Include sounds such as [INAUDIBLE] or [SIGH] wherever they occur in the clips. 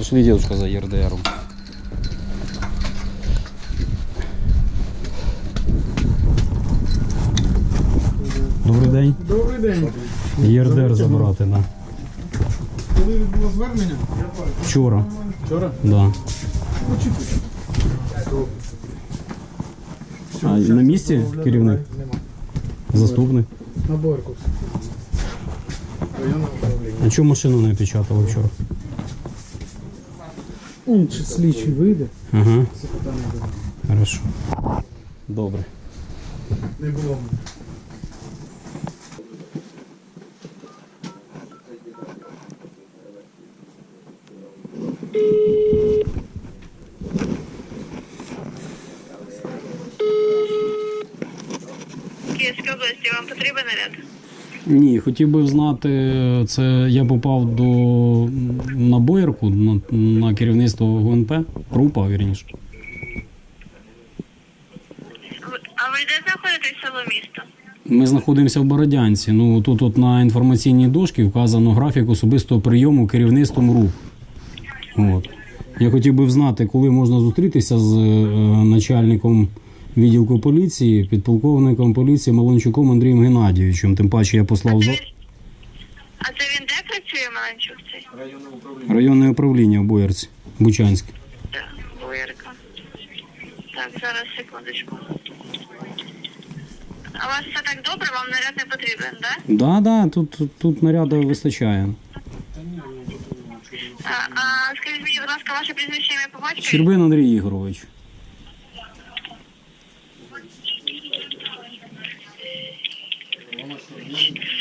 Пошли, дедушка, за ЕРДРом. Добрий день. Добрий день. ЄРДР забрати, да. Коли було звернення? Вчора. Вчора. Да. А на місці керівник? Заступник. На Борку. А чому машину не опечатали вчора? Он чи слідчий вийде, Ага, це питання буде. хорошо. Добре. Не було. Київської області вам потрібен наряд? Ні, хотів би знати, це я попав до на боярку на, на керівництво ГУНП, група, вірніше. А ви де знаходитесь село місто? Ми знаходимося в Бородянці. Ну тут от на інформаційній дошці вказано графік особистого прийому керівництвом РУП. От. Я хотів би знати, коли можна зустрітися з е, начальником відділку поліції, підполковником поліції Малончуком Андрієм Геннадійовичем. Тим паче я послав за А це він де працює Маленчук цей? районне управління в Боярці, Бучанське. Так, Боярка. Так, зараз секундочку. А у вас все так добре, вам наряд не потрібен, так? Да? Да, да, тут, тут, тут наряду вистачає. А, а скажіть мені, будь ласка, ваше прізвище ім'я по батькові? Щербин Андрій Ігорович.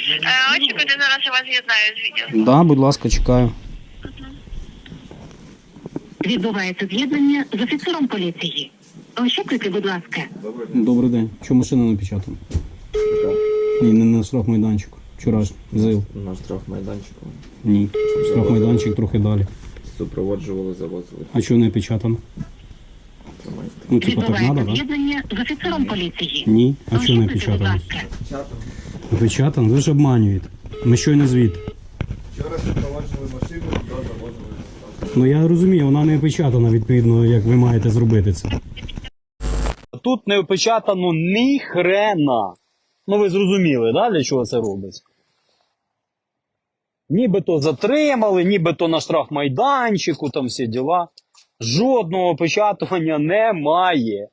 Е, очікуйте, зараз я вас з'єднаю з відділом. Да, будь ласка, чекаю. Відбувається з'єднання з офіцером поліції. Очікуйте, будь ласка. Добрий день. Чому машина напечатана? Ні, не на штрафмайданчику. Вчорашній. ЗИЛ. На штрафмайданчику Ні. Штрафмайданчик трохи далі. супроводжували, завозили. А чого не опечатано? Тримайте. Ну, типа так Відбувається да? з'єднання з офіцером поліції. Ні. А чого не Очікуйте, будь ласка. Опечатано? Ви ж обманюєте. Ми щойно звідти. Вчора супроводжували машину, туди завозили. Ну я розумію, вона не опечатана, відповідно, як ви маєте зробити це. Тут не опечатано ні хрена. Ну ви зрозуміли, да, для чого це робиться? Нібито затримали, нібито на штрафмайданчику, там всі діла. Жодного опечатування немає.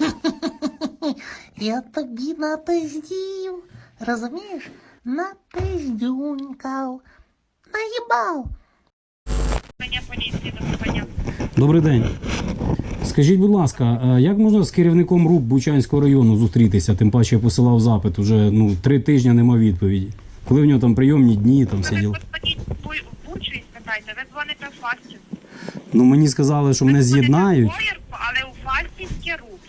[LAUGHS] Я тобі напиздів, розумієш? Наїбав. Поліції до слухання. Добрий день. Скажіть, будь ласка, як можна з керівником РУП Бучанського району зустрітися? Тим паче я посилав запит, уже ну, три тижні нема відповіді. Коли в нього там прийомні дні, там все діло. ви дзвоните в Фастів. Ну мені сказали, що мене з'єднають. але у Фастівське рух.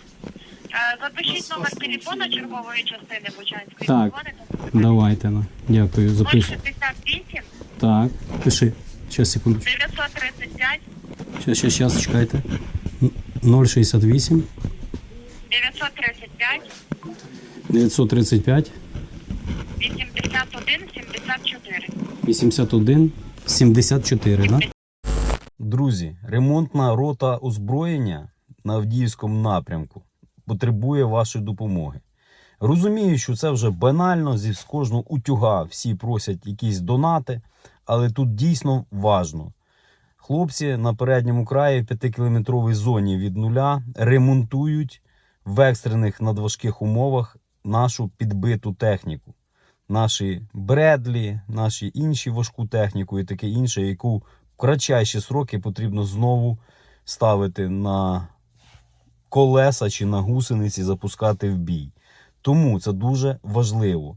Е, Запишіть номер телефона чергової частини Бучанської. Так. Давайте, на. Дякую, записую. 068 Так, пиши. Щас, секунду. 935 Щас, щас, щас, чекайте. 068 935 935 81 74. 81 74, да? Друзі, ремонтна рота озброєння на Авдіївському напрямку потребує вашої допомоги. Розумію, що це вже банально, зі з кожного утюга всі просять якісь донати, але тут дійсно важно. Хлопці на передньому краї в 5-кілометровій зоні від нуля ремонтують в екстрених надважких умовах нашу підбиту техніку. Наші Бредлі, наші інші важку техніку і таке інше, яку в кратчайші сроки потрібно знову ставити на колеса чи на гусениці, запускати в бій. Тому це дуже важливо.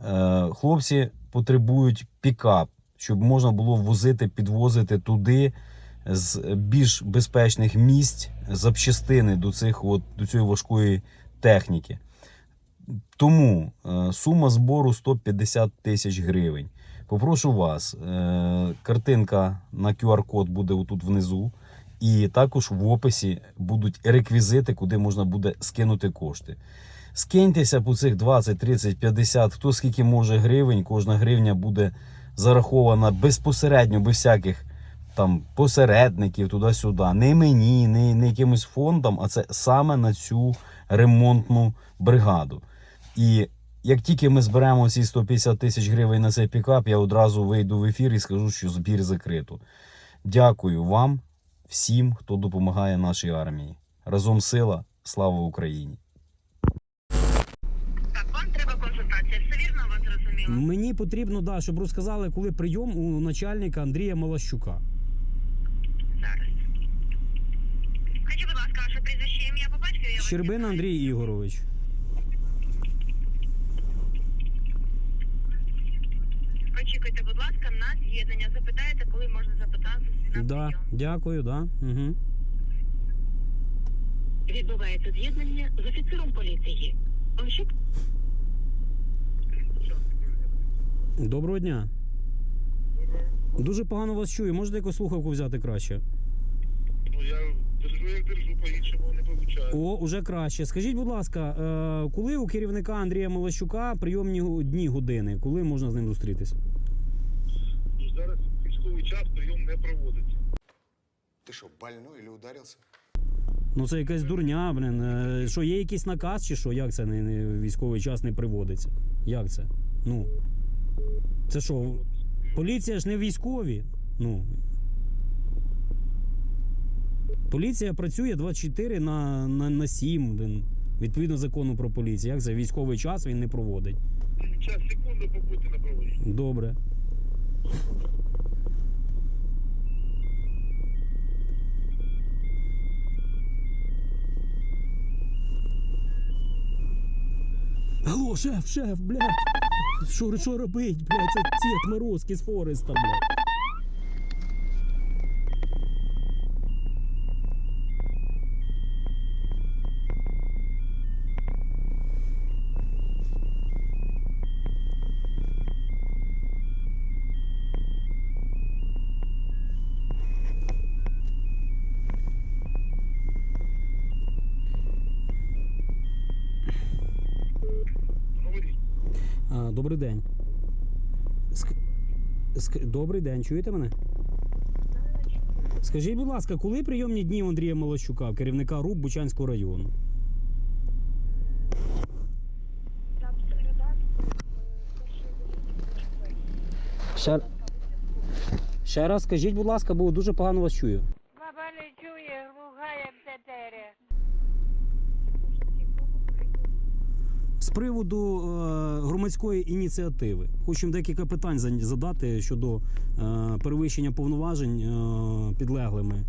Е, Хлопці потребують пікап, щоб можна було возити, підвозити туди з більш безпечних місць запчастини до, цих, от, до цієї важкої техніки. Тому е, сума збору 150 тисяч гривень. Попрошу вас, е, картинка на QR-код буде отут внизу. І також в описі будуть реквізити, куди можна буде скинути кошти. Скиньтеся по цих 20, 30, 50, хто скільки може гривень. Кожна гривня буде зарахована безпосередньо, без всяких там посередників туди-сюди. Не мені, не, не якимось фондам, а це саме на цю ремонтну бригаду. І як тільки ми зберемо ці 150 тисяч гривень на цей пікап, я одразу вийду в ефір і скажу, що збір закрито. Дякую вам, всім, хто допомагає нашій армії. Разом сила, слава Україні! Так, вам треба консультація. Все вірно вас зрозуміло? Мені потрібно, да, щоб розказали, коли прийом у начальника Андрія Малащука. Зараз. Скажіть, будь ласка, ваше прізвище ім'я по батькові? я вас Щербина вітаю. Андрій Ігорович. Очікуйте, будь ласка, на з'єднання. Запитаєте, коли можна запитати на Да, дякую, да. Угу. Відбувається з'єднання з офіцером поліції. Очік... Доброго дня. Дуже погано вас чую. Можете якусь слухавку взяти краще? Ну я держу як держу, по-іншому не виходить. О, уже краще. Скажіть, будь ласка, е, коли у керівника Андрія Малащука прийомні гу- дні години? Коли можна з ним зустрітися? Ну, зараз військовий час прийом не проводиться. Ты что, больной или ударился? Ну це якась дурня, блін. Е, Що є якийсь наказ чи що? Як це не, не військовий час не приводиться? Як це? Ну. Це що? Поліція ж не військові. Ну. Поліція працює 24 на, на, на 7, блін. Відповідно закону про поліцію. Як це? Військовий час він не проводить. Час секунду побути на проводі. Добре. Алло, шеф, шеф, блядь. Що, що робить, блядь? Це отморозки з Фореста, блядь. Добрий день. Ск... Ск... Добрий день, чуєте мене? Скажіть, будь ласка, коли прийомні дні у Андрія Малощука, керівника РУП Бучанського району? Ще... Ще раз скажіть, будь ласка, бо дуже погано вас чую. Приводу е, громадської ініціативи хочемо декілька питань задати щодо е, перевищення повноважень е, підлеглими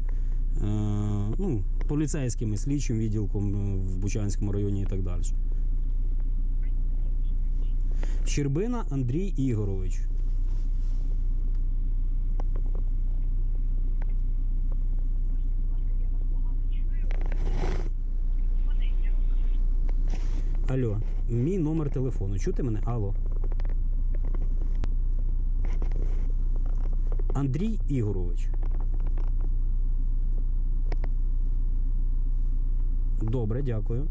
ну, поліцейськими, слідчим відділком в Бучанському районі і так далі. Щербина Андрій Ігорович. Алло, мій номер телефону. Чути мене? Алло. Андрій Ігорович. Добре, дякую.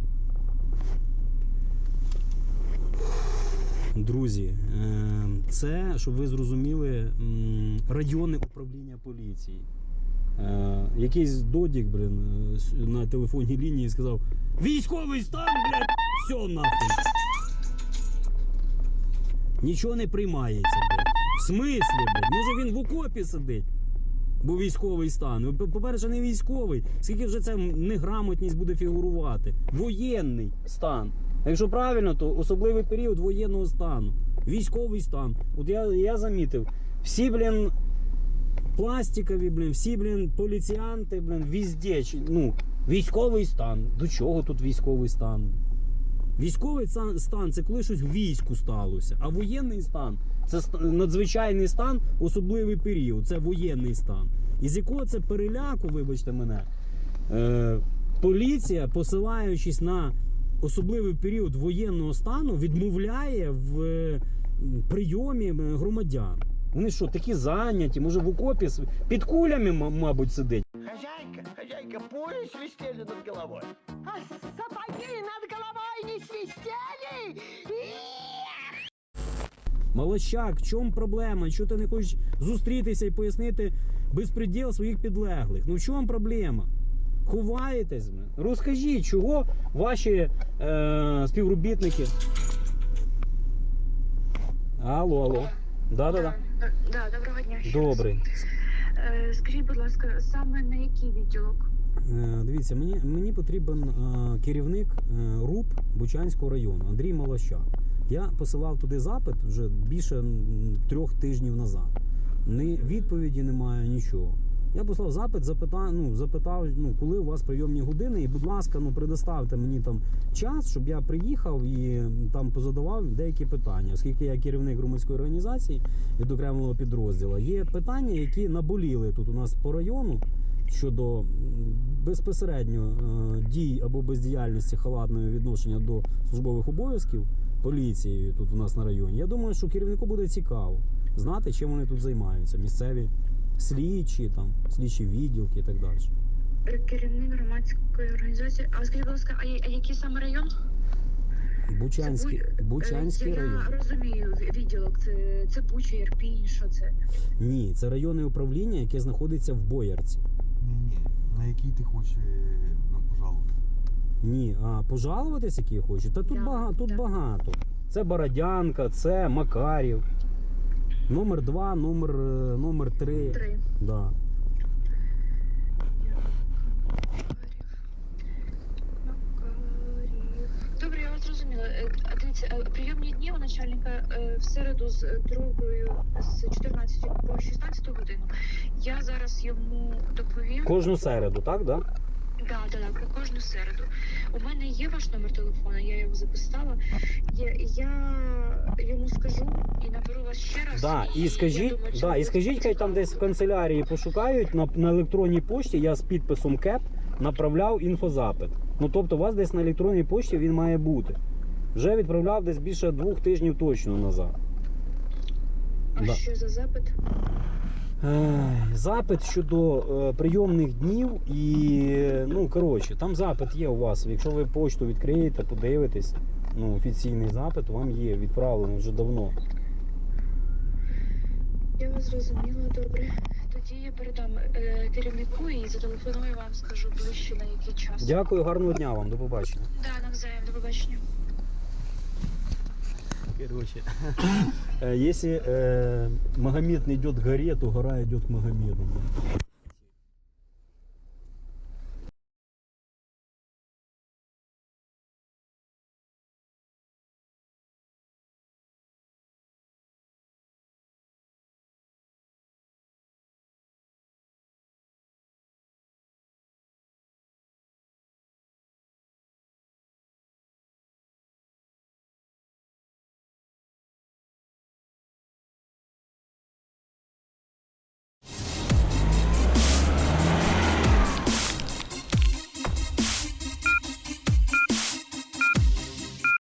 Друзі, е, це, щоб ви зрозуміли, районне управління поліції. Е, Якийсь додік, блін, е, на телефонній лінії сказав: Військовий стан, блядь, все нахуй. Нічого не приймається, блядь. В смислі, блядь? Може він в окопі сидить? Бо військовий стан. Ну, по- По-перше, не військовий. Скільки вже це неграмотність буде фігурувати? Воєнний стан. Якщо правильно, то особливий період воєнного стану. Військовий стан. От я, я замітив, всі, блін, пластикові, блін, всі, блін, поліціянти, блін, візде. Ну, військовий стан. До чого тут військовий стан? Військовий стан це коли щось в війську сталося. А воєнний стан це надзвичайний стан, особливий період. Це воєнний стан. І з якого це переляку, вибачте мене, е, поліція, посилаючись на особливий період воєнного стану, відмовляє в е, прийомі е, громадян. Вони що, такі зайняті, може в окопі під кулями, мабуть, сидить. Хозяйка, хозяйка, пули свистели над головой. А сапоги над свистели? Молодчак, в чому проблема? Чого ти не хочеш зустрітися і пояснити безпреділ своїх підлеглих? Ну в чому проблема? Ховаєтесь? Розкажіть, чого ваші е, співробітники. Алло, алло. Да-да-да. Да, доброго дня. ще раз. Добрий. Е, Скажіть, будь ласка, саме на який відділок? Е, Дивіться, мені, мені потрібен е, керівник е, РУП Бучанського району Андрій Молощак. Я посилав туди запит вже більше трьох тижнів назад. Ні відповіді немає, нічого. Я послав запит, запитав, ну, запитав, ну, коли у вас прийомні години, і, будь ласка, ну, предоставте мені там час, щоб я приїхав і там позадавав деякі питання. Оскільки я керівник громадської організації від окремого підрозділу, є питання, які наболіли тут у нас по району щодо безпосередньо е, дій або бездіяльності халатного відношення до службових обов'язків поліцією тут у нас на районі. Я думаю, що керівнику буде цікаво знати, чим вони тут займаються. Місцеві слідчі, там, слідчі відділки і так далі. Керівник громадської організації. А скажіть, будь ласка, а, який саме район? Бучанський, Бучанський Е, район. Я розумію, відділок це, це Буча, Ірпінь, що це? Ні, це районне управління, яке знаходиться в Боярці. Ні, ні. На який ти хочеш нам пожалувати? Ні, а пожалуватись, які я хочу. Та тут, Да, багато, тут багато. Це Бородянка, це Макарів. Номер 2, номер, е, номер 3. Три. Да. Макарів. Добре, я вас зрозуміла. Е, а Дивіться, е, прийомні дні у начальника е, в середу з е, другою з 14 по 16 годину. Я зараз йому доповім. Кожну середу, так? Да? Да, да, да, про кожну середу. У мене є ваш номер телефона, я його записала. Я, я йому скажу і наберу вас ще раз. Да, і я скажіть, думаю, да, і скажіть, хай там десь в канцелярії пошукають на, на електронній пошті. Я з підписом КЕП направляв інфозапит. Ну тобто, у вас десь на електронній пошті він має бути. Вже відправляв десь більше двох тижнів точно назад. А Да. що за запит? Запит щодо е, прийомних днів і ну коротше, там запит є у вас. Якщо ви почту відкриєте, подивитесь, ну офіційний запит вам є відправлений вже давно. Я вас зрозуміла, добре. Тоді я передам е, керівнику і зателефоную вам, скажу ближче на який час. Дякую, гарного дня вам, до побачення. Да, навзаєм, до побачення. Короче, э, если э, Магомед идет к горе, то гора идет к Магомеду.